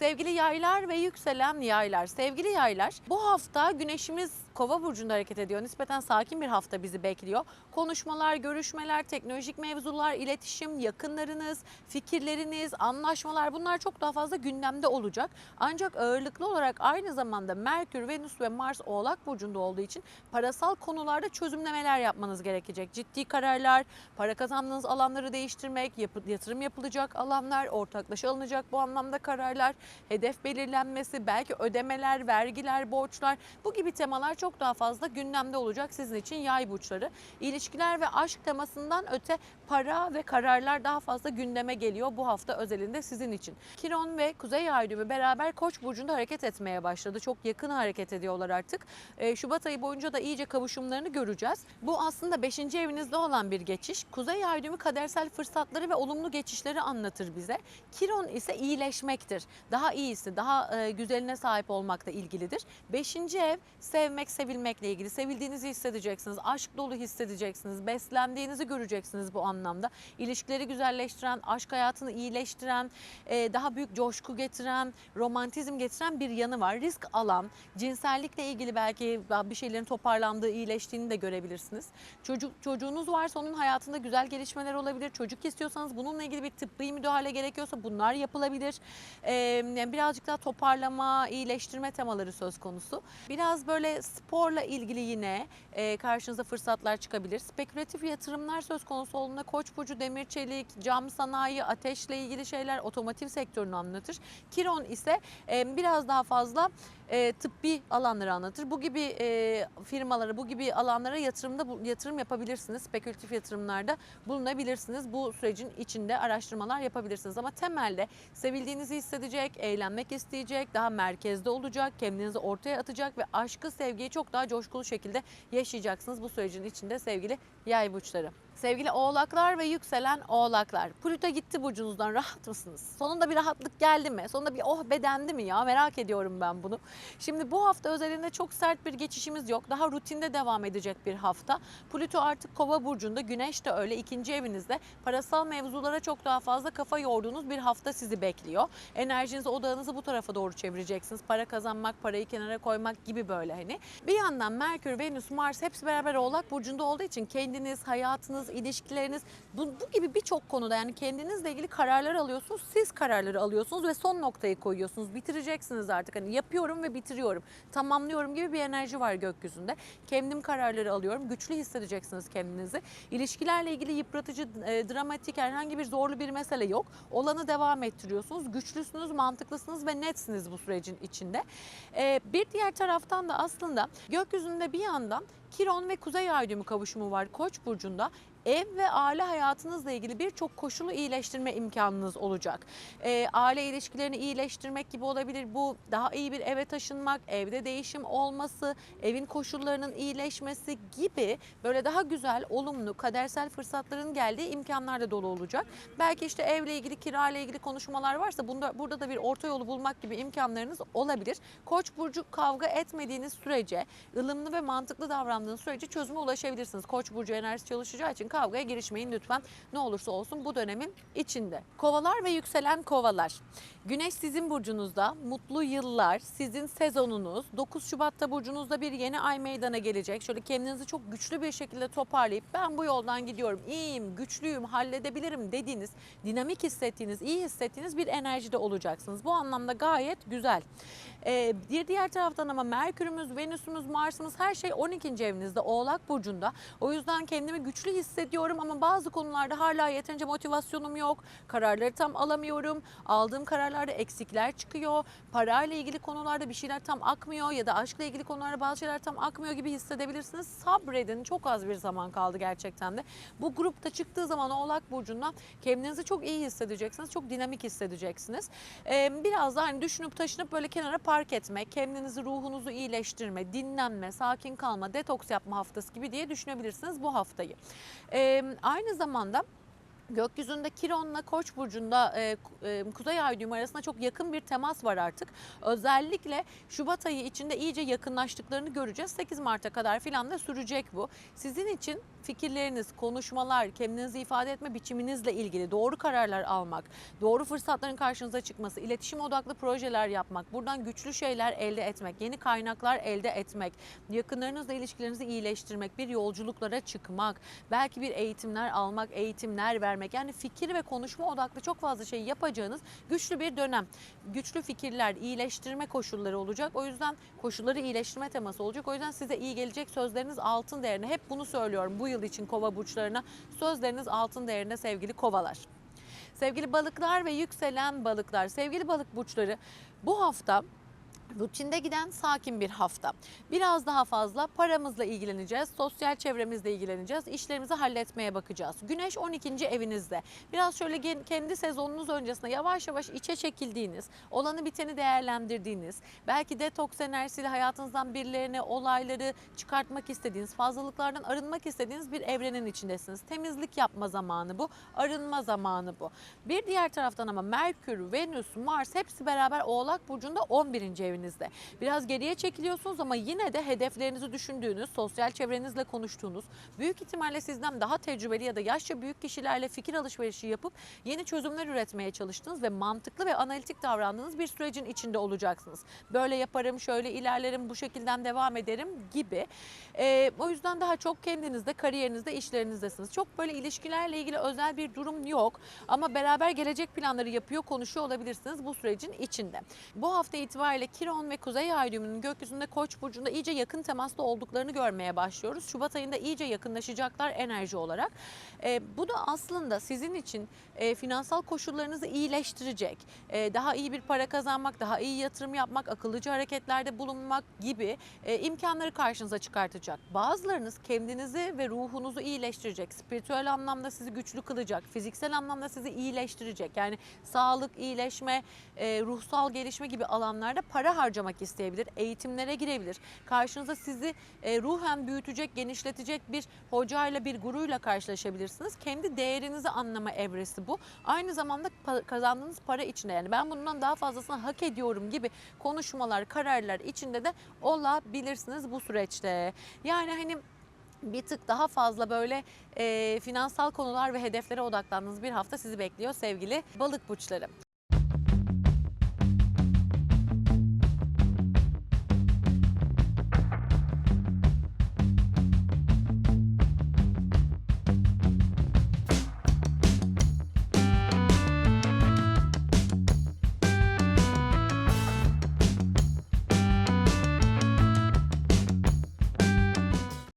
Sevgili yaylar ve yükselen yaylar. Sevgili yaylar bu hafta güneşimiz Kova burcunda hareket ediyor. Nispeten sakin bir hafta bizi bekliyor. Konuşmalar, görüşmeler, teknolojik mevzular, iletişim, yakınlarınız, fikirleriniz, anlaşmalar bunlar çok daha fazla gündemde olacak. Ancak ağırlıklı olarak aynı zamanda Merkür, Venüs ve Mars Oğlak burcunda olduğu için parasal konularda çözümlemeler yapmanız gerekecek. Ciddi kararlar, para kazandığınız alanları değiştirmek, yatırım yapılacak alanlar, ortaklaşa alınacak bu anlamda kararlar, hedef belirlenmesi, belki ödemeler, vergiler, borçlar bu gibi temalar çok daha fazla gündemde olacak sizin için yay burçları. İlişkiler ve aşk temasından öte para ve kararlar daha fazla gündeme geliyor bu hafta özelinde sizin için. Kiron ve Kuzey Ay düğümü beraber Koç burcunda hareket etmeye başladı. Çok yakın hareket ediyorlar artık. Ee, Şubat ayı boyunca da iyice kavuşumlarını göreceğiz. Bu aslında 5. evinizde olan bir geçiş. Kuzey Ay düğümü kadersel fırsatları ve olumlu geçişleri anlatır bize. Kiron ise iyileşmektir. Daha iyisi, daha e, güzeline sahip olmakla ilgilidir. 5. ev sevmek, sevilmekle ilgili. Sevildiğinizi hissedeceksiniz, aşk dolu hissedeceksiniz, beslendiğinizi göreceksiniz bu anlamda. İlişkileri güzelleştiren, aşk hayatını iyileştiren, e, daha büyük coşku getiren, romantizm getiren bir yanı var. Risk alan, cinsellikle ilgili belki bir şeylerin toparlandığı, iyileştiğini de görebilirsiniz. Çocuk çocuğunuz varsa onun hayatında güzel gelişmeler olabilir. Çocuk istiyorsanız bununla ilgili bir tıbbi müdahale gerekiyorsa bunlar yapılabilir. Ee, birazcık daha toparlama, iyileştirme temaları söz konusu. Biraz böyle sporla ilgili yine e, karşınıza fırsatlar çıkabilir. Spekülatif yatırımlar söz konusu olduğunda Koç burcu, demir çelik, cam sanayi, ateşle ilgili şeyler otomotiv sektörünü anlatır. Kiron ise e, biraz daha fazla e, tıbbi alanları anlatır. Bu gibi e, firmalara, bu gibi alanlara yatırımda bu- yatırım yapabilirsiniz. Spekülatif yatırımlarda bulunabilirsiniz. Bu sürecin içinde araştırmalar yapabilirsiniz. Ama temelde sevildiğinizi hissedecek, eğlenmek isteyecek, daha merkezde olacak, kendinizi ortaya atacak ve aşkı, sevgiyi çok daha coşkulu şekilde yaşayacaksınız bu sürecin içinde sevgili yay burçları. Sevgili oğlaklar ve yükselen oğlaklar. Plüto gitti burcunuzdan rahat mısınız? Sonunda bir rahatlık geldi mi? Sonunda bir oh bedendi mi ya? Merak ediyorum ben bunu. Şimdi bu hafta özelinde çok sert bir geçişimiz yok. Daha rutinde devam edecek bir hafta. Plüto artık kova burcunda, güneş de öyle ikinci evinizde. Parasal mevzulara çok daha fazla kafa yorduğunuz bir hafta sizi bekliyor. Enerjinizi, odağınızı bu tarafa doğru çevireceksiniz. Para kazanmak, parayı kenara koymak gibi böyle hani. Bir yandan Merkür, Venüs, Mars hepsi beraber Oğlak burcunda olduğu için kendiniz, hayatınız, ilişkileriniz bu, bu gibi birçok konuda yani kendinizle ilgili kararlar alıyorsunuz. Siz kararları alıyorsunuz ve son noktayı koyuyorsunuz. Bitireceksiniz artık. Hani yapıyorum ve bitiriyorum. Tamamlıyorum gibi bir enerji var gökyüzünde. Kendim kararları alıyorum. Güçlü hissedeceksiniz kendinizi. İlişkilerle ilgili yıpratıcı, e, dramatik herhangi bir zorlu bir mesele yok. Olanı devam ettiriyorsunuz. Güçlüsünüz, mantıklısınız ve netsiniz bu sürecin içinde. E, bir diğer taraftan da aslında gökyüzünde bir yandan Kiron ve Kuzey Ay düğümü kavuşumu var Koç burcunda. Ev ve aile hayatınızla ilgili birçok koşulu iyileştirme imkanınız olacak. Ee, aile ilişkilerini iyileştirmek gibi olabilir. Bu daha iyi bir eve taşınmak, evde değişim olması, evin koşullarının iyileşmesi gibi böyle daha güzel, olumlu, kadersel fırsatların geldiği imkanlar da dolu olacak. Belki işte evle ilgili, kira ile ilgili konuşmalar varsa bunda, burada da bir orta yolu bulmak gibi imkanlarınız olabilir. Koç burcu kavga etmediğiniz sürece, ılımlı ve mantıklı davrandığınız sürece çözüme ulaşabilirsiniz. Koç burcu enerjisi çalışacağı için kavgaya girişmeyin lütfen. Ne olursa olsun bu dönemin içinde. Kovalar ve yükselen kovalar. Güneş sizin burcunuzda. Mutlu yıllar. Sizin sezonunuz. 9 Şubat'ta burcunuzda bir yeni ay meydana gelecek. Şöyle kendinizi çok güçlü bir şekilde toparlayıp ben bu yoldan gidiyorum. iyiyim, güçlüyüm, halledebilirim dediğiniz, dinamik hissettiğiniz, iyi hissettiğiniz bir enerjide olacaksınız. Bu anlamda gayet güzel. Ee, bir diğer taraftan ama Merkürümüz, Venüsümüz, Mars'ımız her şey 12. evinizde Oğlak Burcu'nda. O yüzden kendimi güçlü hissediyorum ama bazı konularda hala yeterince motivasyonum yok. Kararları tam alamıyorum. Aldığım kararlarda eksikler çıkıyor. Parayla ilgili konularda bir şeyler tam akmıyor ya da aşkla ilgili konularda bazı şeyler tam akmıyor gibi hissedebilirsiniz. Sabredin. Çok az bir zaman kaldı gerçekten de. Bu grupta çıktığı zaman Oğlak Burcu'nda kendinizi çok iyi hissedeceksiniz. Çok dinamik hissedeceksiniz. Ee, biraz da hani düşünüp taşınıp böyle kenara park etme, kendinizi, ruhunuzu iyileştirme, dinlenme, sakin kalma, detoks yapma haftası gibi diye düşünebilirsiniz bu haftayı. Ee, aynı zamanda Gökyüzünde Kiron'la Koç burcunda e, e, Kuzey Ay düğümü arasında çok yakın bir temas var artık. Özellikle Şubat ayı içinde iyice yakınlaştıklarını göreceğiz. 8 Mart'a kadar filan da sürecek bu. Sizin için fikirleriniz, konuşmalar, kendinizi ifade etme biçiminizle ilgili doğru kararlar almak, doğru fırsatların karşınıza çıkması, iletişim odaklı projeler yapmak, buradan güçlü şeyler elde etmek, yeni kaynaklar elde etmek, yakınlarınızla ilişkilerinizi iyileştirmek, bir yolculuklara çıkmak, belki bir eğitimler almak, eğitimler vermek. Yani fikir ve konuşma odaklı çok fazla şey yapacağınız güçlü bir dönem. Güçlü fikirler, iyileştirme koşulları olacak. O yüzden koşulları iyileştirme teması olacak. O yüzden size iyi gelecek sözleriniz altın değerine. Hep bunu söylüyorum bu yıl için kova burçlarına. Sözleriniz altın değerine sevgili kovalar. Sevgili balıklar ve yükselen balıklar, sevgili balık burçları bu hafta Rutinde giden sakin bir hafta. Biraz daha fazla paramızla ilgileneceğiz, sosyal çevremizle ilgileneceğiz, işlerimizi halletmeye bakacağız. Güneş 12. evinizde. Biraz şöyle kendi sezonunuz öncesinde yavaş yavaş içe çekildiğiniz, olanı biteni değerlendirdiğiniz, belki detoks enerjisiyle hayatınızdan birilerini, olayları çıkartmak istediğiniz, fazlalıklardan arınmak istediğiniz bir evrenin içindesiniz. Temizlik yapma zamanı bu, arınma zamanı bu. Bir diğer taraftan ama Merkür, Venüs, Mars hepsi beraber Oğlak Burcu'nda 11. evinizde. Biraz geriye çekiliyorsunuz ama yine de hedeflerinizi düşündüğünüz, sosyal çevrenizle konuştuğunuz, büyük ihtimalle sizden daha tecrübeli ya da yaşça büyük kişilerle fikir alışverişi yapıp yeni çözümler üretmeye çalıştığınız ve mantıklı ve analitik davrandığınız bir sürecin içinde olacaksınız. Böyle yaparım, şöyle ilerlerim, bu şekilden devam ederim gibi. Ee, o yüzden daha çok kendinizde, kariyerinizde, işlerinizdesiniz. Çok böyle ilişkilerle ilgili özel bir durum yok ama beraber gelecek planları yapıyor, konuşuyor olabilirsiniz bu sürecin içinde. Bu hafta itibariyle Kiron ve Kuzey Ay gökyüzünde Koç burcunda iyice yakın temaslı olduklarını görmeye başlıyoruz. Şubat ayında iyice yakınlaşacaklar enerji olarak. Ee, bu da aslında sizin için e, finansal koşullarınızı iyileştirecek. E, daha iyi bir para kazanmak, daha iyi yatırım yapmak, akıllıca hareketlerde bulunmak gibi e, imkanları karşınıza çıkartacak. Bazılarınız kendinizi ve ruhunuzu iyileştirecek. Spiritüel anlamda sizi güçlü kılacak. Fiziksel anlamda sizi iyileştirecek. Yani sağlık, iyileşme, e, ruhsal gelişme gibi alanlarda para harcamak isteyebilir. Eğitimlere girebilir. Karşınıza sizi e, ruhen büyütecek, genişletecek bir hocayla, bir guruyla karşılaşabilirsiniz. Kendi değerinizi anlama evresi bu. Aynı zamanda pa- kazandığınız para içinde yani ben bundan daha fazlasını hak ediyorum gibi konuşmalar, kararlar içinde de olabilirsiniz bu süreçte. Yani hani bir tık daha fazla böyle e, finansal konular ve hedeflere odaklandığınız bir hafta sizi bekliyor sevgili balık burçları.